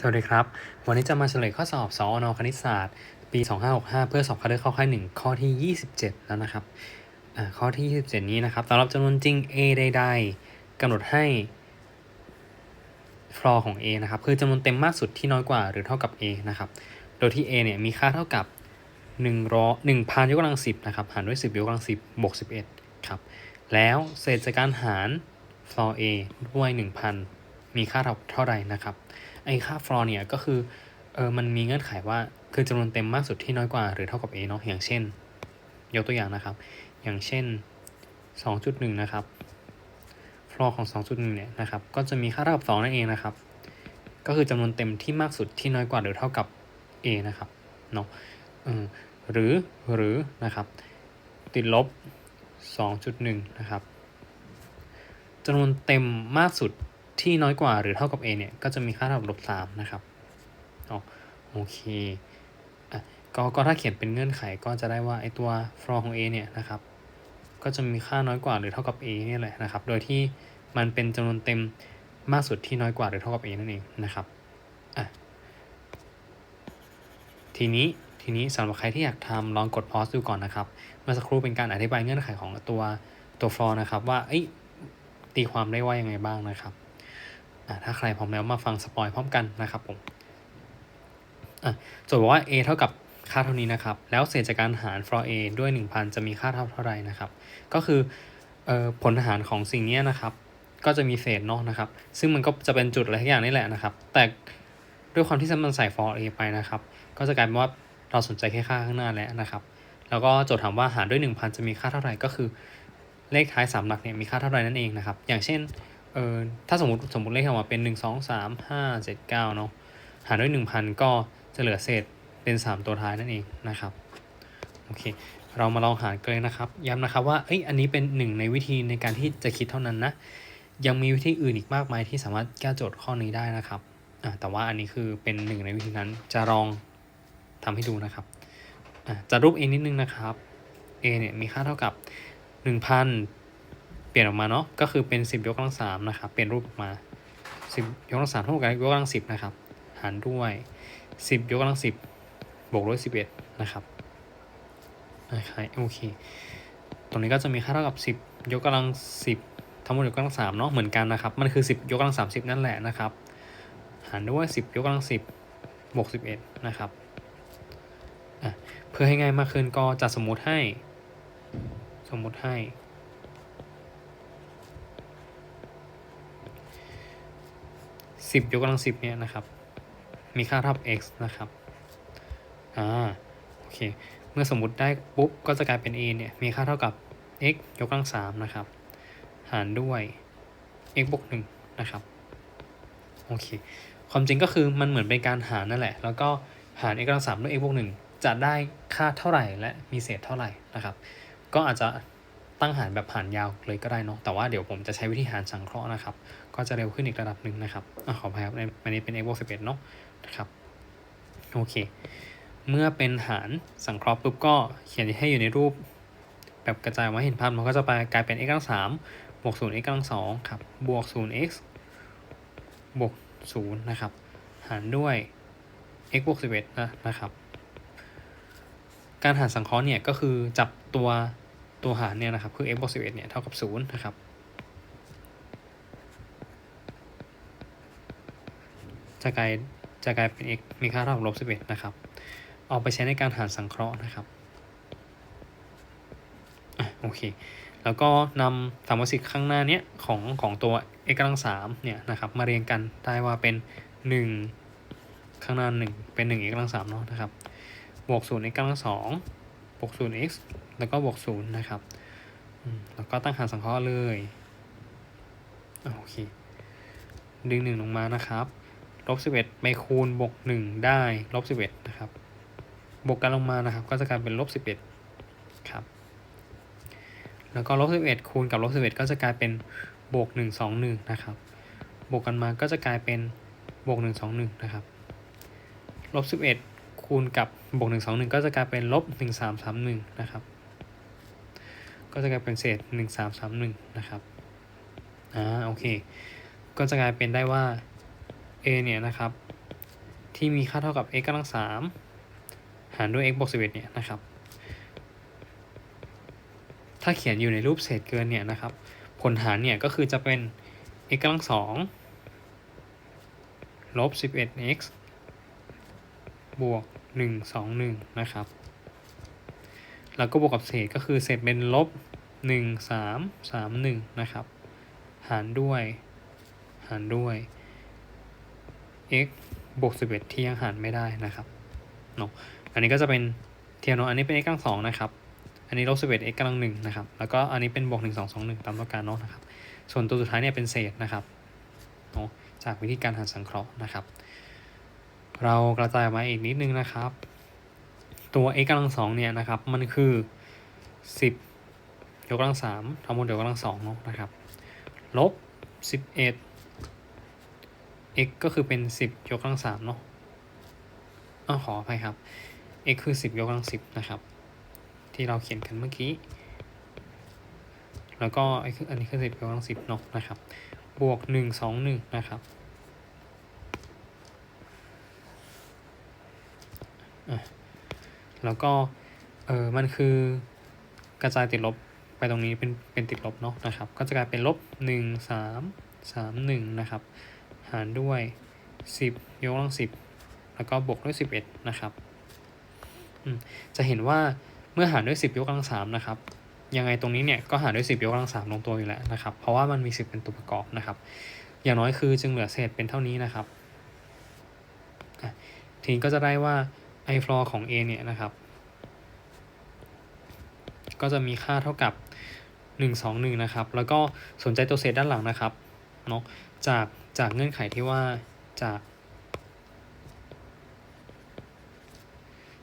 สวัสดีครับ วันนี้จะมาเฉลยข้อสอบสอนคณิตศาสตร์ ปี 2565 เพื่อสอบคัดเลือกข้าค่าย1ข้อที่ 27 แล้วนะครับข้อที่ 27 นี้นะครับสำหรับจำนวนจริง a ใดๆกำหนดให้ floor ของ a นะครับ คือจำนวนเต็มมากสุดที่น้อยกว่าหรือเท่ากับ a นะครับ โดยที่ a เนี่ยมีค่าเท่ากับ1ร้อย1,000ยกกำลัง 10 นะครับ หารด้วย 10 ยกกำลัง 10 บวก 11 ครับ แล้วเศษจากการหาร floor a ด้วย 1,000 มีค่าเท่าเท่าใดนะครับ ไอ้ค่า floor เนี่ยก็คือเออมันมีเงื่อนไขว่าคือจำนวนเต็มมากสุดที่น้อยกว่าหรือเท่ากับ a เนาะอย่างเช่น ยกตัวอย่างนะครับ อย่างเช่น 2.1 นะครับ floor ของ 2.1 เนี่ยนะครับก็จะมีค่าเท่ากับ 2 นั่นเองนะครับ ก็คือจำนวนเต็มที่มากสุดที่น้อยกว่าหรือเท่ากับ a นะครับเนาะเออหรือหรือนะครับติดลบ 2.1 นะครับจำนวนเต็มมากสุด ที่น้อยกว่าหรือเท่ากับ a เนี่ย ก็จะมีค่าเท่ากับลบ3นะครับโอเคอะก็ก็ถ้าเขียนเป็นเงื่อนไขก็จะได้ว่าไอตัว floor ของ a เนี่ยนะครับ ก็จะมีค่าน้อยกว่าหรือเท่ากับ a เนี่ยแหละนะครับ โดยที่มันเป็นจำนวนเต็มมากสุดที่น้อยกว่าหรือเท่ากับ a นั่นเองนะครับอะทีนี้ทีนี้สำหรับใครที่อยากทำลองกด pause ดูก่อนนะครับ เมื่อสักครู่เป็นการอธิบายเงื่อนไขของตัวตัว floor นะครับ ว่าตีความได้ว่ายังไงบ้างนะครับ ถ้าใครพร้อมแล้วมาฟังสปอยพร้อมกันนะครับผมโจทย์บอกว่า a เท่ากับค่าเท่านี้นะครับ แล้วเศษจากการหาร for a ด้วย 1,000 จะมีค่าเท่าเท่าไรนะครับ ก็คืออผลหารของสิ่งนี้นะครับ ก็จะมีเศษเนาะนะครับ ซึ่งมันก็จะเป็นจุดอะไรทุกอย่างนี่แหละนะครับ แต่ด้วยความที่มันใส่ for a ไปนะครับ ก็จะกลายเป็นว่าเราสนใจแค่ค่าข้างหน้าแล้วนะครับ แล้วก็โจทย์ถามว่าหารด้วย 1,000 จะมีค่าเท่าไหร่ก็คือเลขท้าย3หลักเนี่ยมีค่าเท่าไหร่นั่นเองนะครับ อย่างเช่น เออถ้าสมมติสมมติเลขออกมาเป็น1 2 3 5 7 9เนาะหารด้วย1,000ก็จะเหลือเศษเป็น3ตัวท้ายนั่นเองนะครับโอเคเรามาลองหารกันเลยนะครับย้ำนะครับว่าเอ้ยอันนี้เป็นหนึ่งในวิธีในการที่จะคิดเท่านั้นนะยังมีวิธีอื่นอีกมากมายที่สามารถแก้โจทย์ข้อนี้ได้นะครับแต่ว่าอันนี้คือเป็นหนึ่งในวิธีนั้นจะลองทำให้ดูนะครับจะรูป a นิดนึงนะครับ a เนี่ยมีค่าเท่ากับ 1,000 ลี่ยนออกมาเนาะก็คือเป็น 10 ยกกำลังสามนะครับเปลี่ยนรูปออกมา 10 ยกกำลังสามเท่ากับยกกำลัง10นะครับหารด้วย 10 ยกกำลัง10บวกด้วย11นะครับนะครับโอเคตรงนี้ก็จะมีค่าเท่ากับ 10 ยกกำลัง10ทั้งหมดยกกำลัง3เนาะเหมือนกันนะครับมันคือ 10 ยกกำลัง30นั่นแหละนะครับหารด้วย 10 ยกกำลัง10บวก11นะครับเพื่อให้ง่ายมากขึ้นก็จะสมมุติให้ สมมุติให้ 10ยกกำลัง 10 เนี่ยนะครับ มีค่าเท่ากับ x นะครับอ่าโอเคเมื่อสมมุติได้ปุ๊บก็จะกลายเป็น a เนี่ยมีค่าเท่ากับ x ยกกำลังสามนะครับ หารด้วย x บวกหนึ่งนะครับโอเคความจริงก็คือมันเหมือนเป็นการหารนั่นแหละ แล้วก็หาร x กำลังสามด้วย x บวกหนึ่งจะได้ค่าเท่าไหร่และมีเศษเท่าไหร่นะครับ ก็อาจจะตั้งหารแบบหารยาวเลยก็ได้เนาะแต่ว่าเดี๋ยวผมจะใช้วิธีหารสังเคราะห์นะครับ ก็จะเร็วขึ้นอีกระดับหนึ่งนะครับอขออภัยครับในอันนี้เป็น x บวกสิบเอ็ดเนาะนะครับโอเค เมื่อเป็นหารสังเคราะห์ปุ๊บก็เขียนให้อยู่ในรูป แบบกระจายมาเห็นภาพมันก็จะไปกลายเป็น x กำลังสามบวกศูนย์ x กำลังสองครับบวกศูนย์ x บวกศูนย์นะครับ หารด้วย x บวกสิบเอ็ดนะนะครับ การหารสังเคราะห์เนี่ยก็คือจับตัวตัวหารเนี่ยนะครับคือ x บวกสิบเอ็ดเนี่ยเท่ากับศูนย์นะครับ จะกลายจะกลายเป็น x มีค่าเท่ากับลบสิบเอ็ดนะครับ เอาไปใช้ในการหารสังเคราะห์นะครับอโอเค แล้วก็นำสามสิทธิ์ข้างหน้าเนี้ยของของตัว x กำลังสามเนี่ยนะครับมาเรียงกันได้ว่าเป็นหนึ่งข้างหน้าหนึ่งเป็นหนึ่ง x กำลังสามเนาะนะครับ บวกศูนย์ x กำลังสองบวกศูนย์ x แล้วก็บวกศูนย์นะครับแล้วก็ตั้งหารสังเคราะห์เลย โอเค ดึงหนึ่งลงมานะครับ ลบสิบเอ็ดไปคูณบวกหนึ่งได้ลบสิบเอ็ดนะครับ บวกกันลงมานะครับ ก็จะกลายเป็นลบสิบเอ็ดครับ แล้วก็ลบสิบเอ็ดคูณกับลบสิบเอ็ดก็จะกลายเป็นบวกหนึ่งสองหนึ่งนะครับ บวกกันมาก็จะกลายเป็นบวกหนึ่งสองหนึ่งนะครับ ลบสิบเอ็ดคูณกับบวกหนึ่งสองหนึ่งก็จะกลายเป็นลบหนึ่งสามสามหนึ่งนะครับ ก็จะกลายเป็นเศษหนึ่งสามสามหนึ่งนะครับ อ่า โอเค ก็จะกลายเป็นได้ว่า a เนี่ยนะครับที่มีค่าเท่ากับ x กำลังสามหารด้วย x บวกสิบเอ็ดเนี่ยนะครับ ถ้าเขียนอยู่ในรูปเศษเกินเนี่ยนะครับ ผลหารเนี่ยก็คือจะเป็น x กำลังสองลบสิบเอ็ด x บวกหนึ่งสองหนึ่งนะครับ แล้วก็บวกกับเศษก็คือเศษเป็นลบหนึ่งสามสามหนึ่งนะครับ หารด้วย หารด้วย x บวกสิบเอ็ดที่ยังหารไม่ได้นะครับเนาะอันนี้ก็จะเป็นเทียโนอันนี้เป็น x กำลังสองนะครับอันนี้ลบสิบเอ็ด x กำลังหนึ่งนะครับแล้วก็อันนี้เป็นบวกหนึ่งสองสองหนึ่งตามต้องการเนาะนะครับส่วนตัวสุดท้ายเนี่ยเป็นเศษนะครับเนาะจากวิธีการหารสังเคราะห์นะครับ เรากระจายมาอีกนิดนึงนะครับ ตัว x กำลังสองเนี่ยนะครับมันคือสิบยกกำลังสามทั้งหมดยกกำลังสองเนาะนะครับลบสิบเอ็ด x ก็คือเป็น 10 ยกกำลังสามเนาะอ้าวขออภัยครับ x คือ 10 ยกกำลังสิบนะครับ ที่เราเขียนกันเมื่อกี้ แล้วก็ไอ้คืออันนี้คือ 10 ยกกำลังสิบเนาะนะครับ บวก 1 2 1 นะครับแล้วก็เออมันคือกระจายติดลบไปตรงนี้เป็นเป็นติดลบเนาะนะครับ ก็จะกลายเป็นลบ 1 3 3 1 นะครับ หารด้วย 10 ยกกำลัง 10 แล้วก็บวกด้วย 11 นะครับ จะเห็นว่าเมื่อหารด้วย 10 ยกกำลัง3นะครับ ยังไงตรงนี้เนี่ยก็หารด้วย 10 ยกกำลัง3ลงตัวอยู่แล้วนะครับ เพราะว่ามันมี 10 เป็นตัวประกอบนะครับ อย่างน้อยคือจึงเหลือเศษเป็นเท่านี้นะครับ ทีนี้ก็จะได้ว่า i floor ของ a เนี่ยนะครับ ก็จะมีค่าเท่ากับ 1 2 1 นะครับ แล้วก็สนใจตัวเศษด้านหลังนะครับ เนาะจากจากเงื่อนไขที่ว่าจาก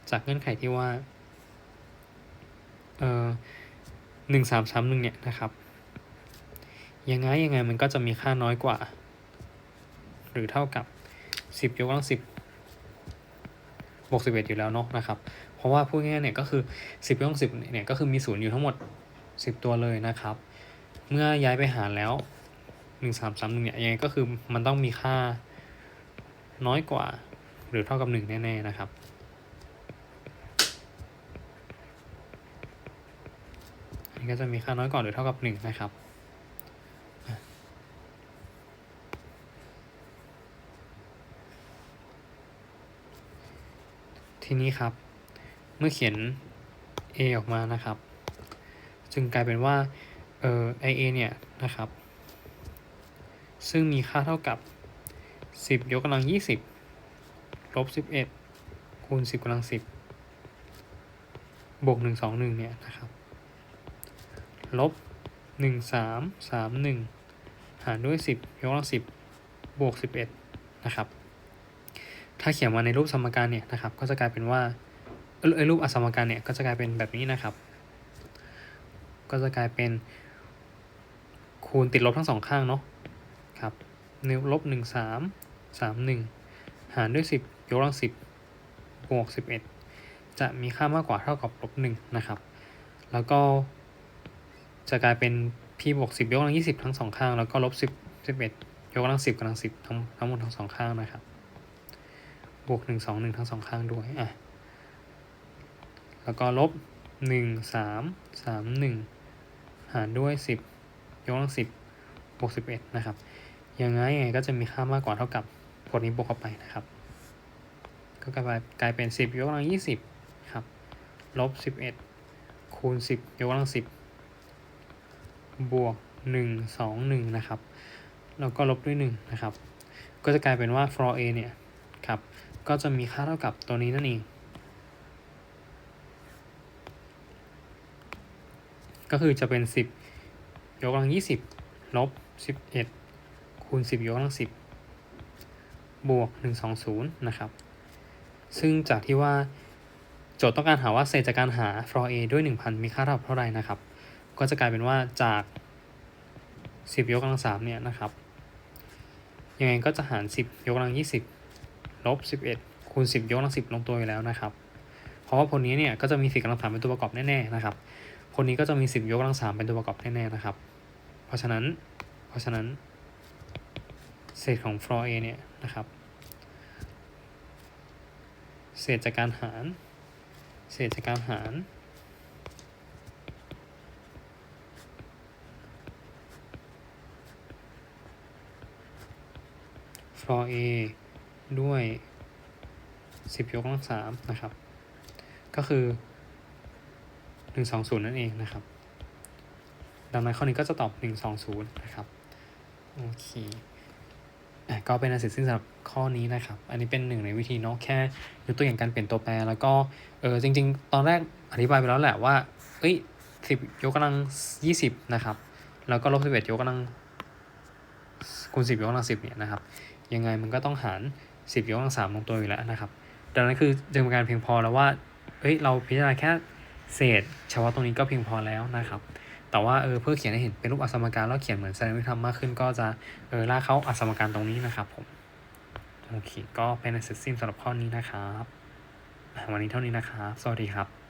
จากเงื่อนไขที่ว่าเอ่อหนึ่งสามสามหนึ่งเนี่ยนะครับ ยังไงยังไงมันก็จะมีค่าน้อยกว่า หรือเท่ากับสิบยกกำลังสิบบวกสิบเอ็ดอยู่แล้วเนาะนะครับ เพราะว่าพูดง่ายๆเนี่ยก็คือสิบยกกำลังสิบเนี่ยก็คือมีศูนย์อยู่ทั้งหมดสิบตัวเลยนะครับ เมื่อย้ายไปหารแล้ว นึ่งสามสามหนึ่งเนี่ยยังไงก็คือมันต้องมีค่าน้อยกว่า หรือเท่ากับหนึ่งแน่ๆนะครับ อันนี้ก็จะมีค่าน้อยกว่าหรือเท่ากับหนึ่งนะครับทีนี้ครับ เมื่อเขียน a ออกมานะครับ จึงกลายเป็นว่าเออ ia เนี่ยนะครับ ซึ่งมีค่าเท่ากับ 10 ยกกำลัง 20 ลบ 11 คูณ 10กำลัง 10 บวก 1 2 1 เนี่ยนะครับ ลบ 1 3 3 1 หารด้วย 10 ยกกำลัง 10 บวก 11 นะครับ ถ้าเขียนมาในรูปสมการเนี่ยนะครับ ก็จะกลายเป็นว่าเออรูปอสมการเนี่ย ก็จะกลายเป็นแบบนี้นะครับ ก็จะกลายเป็นคูณติดลบทั้งสองข้างเนาะ ครับนิ้วลบหนึ่งสามสามหนึ่งหารด้วยสิบยกกำลังสิบบวกสิบเอ็ดจะมีค่ามากกว่าเท่ากับลบหนึ่งนะครับ แล้วก็จะกลายเป็น p บวกสิบยกกำลังยี่สิบทั้งสองข้าง แล้วก็ลบสิบสิบเอ็ดยกกำลังสิบกำลังสิบทั้งทั้งหมดทั้งสองข้างนะครับ บวกหนึ่งสองหนึ่งทั้งสองข้างด้วยอะแล้วก็ลบหนึ่งสามสามหนึ่งหารด้วยสิบยกกำลังสิบบวกสิบเอ็ดนะครับ ยังไงยังไงก็จะมีค่ามากกว่าเท่ากับผลนี้บวกเข้าไปนะครับ ก็กลายกลายเป็น 10 ยกกำลัง 20 ครับ ลบ 11 คูณ 10 ยกกำลัง 10 บวก 1 2 1 นะครับ แล้วก็ลบด้วย 1 นะครับ ก็จะกลายเป็นว่า for a เนี่ยครับ ก็จะมีค่าเท่ากับตัวนี้นั่นเอง ก็คือจะเป็น 10 ยกกำลัง 20 ลบ 11 คูณ 10 ยกกำลัง 10 บวก 120 นะครับ ซึ่งจากที่ว่าโจทย์ต้องการหาว่าเศษจากการหา for a ด้วย 1,000 มีค่าเท่าเท่าไรนะครับ ก็จะกลายเป็นว่าจาก 10 ยกกำลัง 3 เนี่ยนะครับ ยังไงก็จะหาร 10 ยกกำลัง 20 ลบ 11 คูณ 10 ยกกำลัง 10 ลงตัวอยู่แล้วนะครับ เพราะว่าผลนี้เนี่ยก็จะมี10กำลัง3เป็นตัวประกอบแน่ๆนะครับผลนี้ก็จะมี 10 ยกกำลัง 3 เป็นตัวประกอบแน่ๆนะครับ เพราะฉะนั้น เพราะฉะนั้น เศษของ floor a เนี่ยนะครับ เศษจากการหาร เศษจากการหาร for a ด้วย 10 ยกกำลังสามนะครับ ก็คือ 120 นั่นเองนะครับ ดังนั้นข้อนี้ก็จะตอบ 120 นะครับ โอเค ก็เป็นอันเสร็จสิ้นสำหรับข้อนี้นะครับ อันนี้เป็นหนึ่งในวิธีเนาะแค่ยกตัวอย่างการเปลี่ยนตัวแปร แล้วก็เออจริง ๆ ตอนแรกอธิบายไปแล้วแหละว่าเอ้ย10ยกกำลัง20นะครับแล้วก็ลบ11ยกกำลังคูณ10ยกกำลัง10เนี่ยนะครับยังไงมันก็ต้องหาร10ยกกำลัง3ลงตัวอยู่แล้วนะครับ ดังนั้นคือจึงเป็นการเพียงพอแล้วว่าเอ้ยเราพิจารณาแค่เศษเฉพาะตรงนี้ก็เพียงพอแล้วนะครับ แต่ว่าเออเพื่อเขียนให้เห็นเป็นรูปอัสมการแล้วเขียนเหมือนแสดงวิธรรมมากขึ้น ก็จะเออลากเข้าอัสมการตรงนี้นะครับผมโอเคก็เป็นอันเสร็จสิ้นสำหรับข้อนี้นะครับวันนี้เท่านี้นะครับ สวัสดีครับ